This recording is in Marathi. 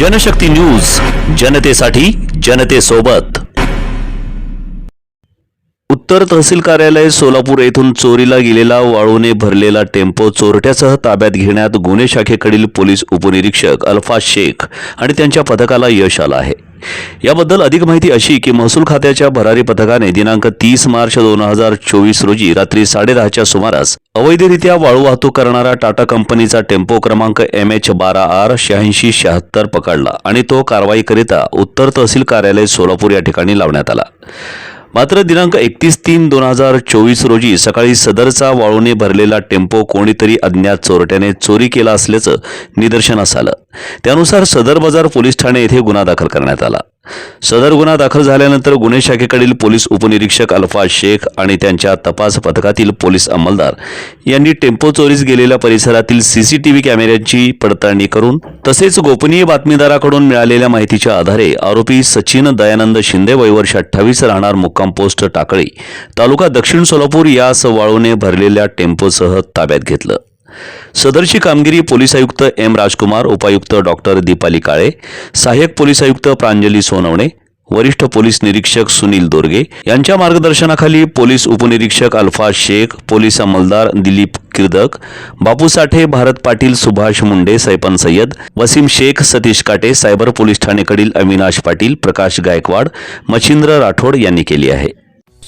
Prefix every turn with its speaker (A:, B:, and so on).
A: जनशक्ती न्यूज जनतेसाठी जनतेसोबत. उत्तर तहसील कार्यालय सोलापूर येथून चोरीला गेलेला वाळूने भरलेला टेम्पो चोरट्यासह ताब्यात घेण्यात गुन्हे शाखेकडील पोलीस उपनिरीक्षक अल्फा शेख आणि त्यांच्या पथकाला यश आलं आहे. याबद्दल अधिक माहिती अशी की महसूल खात्याच्या भरारी पथकाने दिनांक तीस मार्च दोन हजार चोवीस रोजी रात्री साडेदहाच्या सुमारास अवैधरित्या वाळू वाहतूक करणारा टाटा कंपनीचा टेम्पो क्रमांक एम एच बारा आर शहाऐंशी शहात्तर पकडला आणि तो कारवाईकरिता उत्तर तहसील कार्यालय सोलापूर या ठिकाणी लावण्यात आला. मात्र दिनांक एकतीस तीन दोन हजार चोवीस रोजी सकाळी सदरचा वाळूने भरलेला टेम्पो कोणीतरी अज्ञात चोरट्याने चोरी केला असल्याचं निदर्शनास आलं. त्यानुसार सदर बाजार पोलीस ठाणे येथे गुन्हा दाखल करण्यात आला. सदर गुन्हा दाखल झाल्यानंतर गुन्हे शाखेकडील पोलीस उपनिरीक्षक अल्फा शेख आणि त्यांच्या तपास पथकातील पोलीस अंमलदार यांनी टेम्पो चोरीस गेलेल्या परिसरातील सीसीटीव्ही कॅमेऱ्यांची पडताळणी करून तसेच गोपनीय बातमीदाराकडून मिळालेल्या माहितीच्या आधारे आरोपी सचिन दयानंद शिंदे वयवर्ष अठ्ठावीस राहणार मुक्काम पोस्ट टाकळी तालुका दक्षिण सोलापूर यास वाळूने भरलेल्या टेम्पोसह ताब्यात घेतलं. सदरची कामगिरी पोलीस आयुक्त एम राजकुमार उपायुक्त डॉक्टर दीपाली काळे सहाय्यक पोलीस आयुक्त प्रांजली सोनवणे वरिष्ठ पोलीस निरीक्षक सुनील दोरगे यांच्या मार्गदर्शनाखाली पोलीस उपनिरीक्षक अल्फाज शेख पोलीस अंमलदार दिलीप किर्दक बापू साठे भारत पाटील सुभाष मुंडे सैपन सय्यद वसीम शेख सतीश काटे सायबर पोलीस ठाणेकडील अविनाश पाटील प्रकाश गायकवाड मच्छिंद्र राठोड यांनी केली आहे.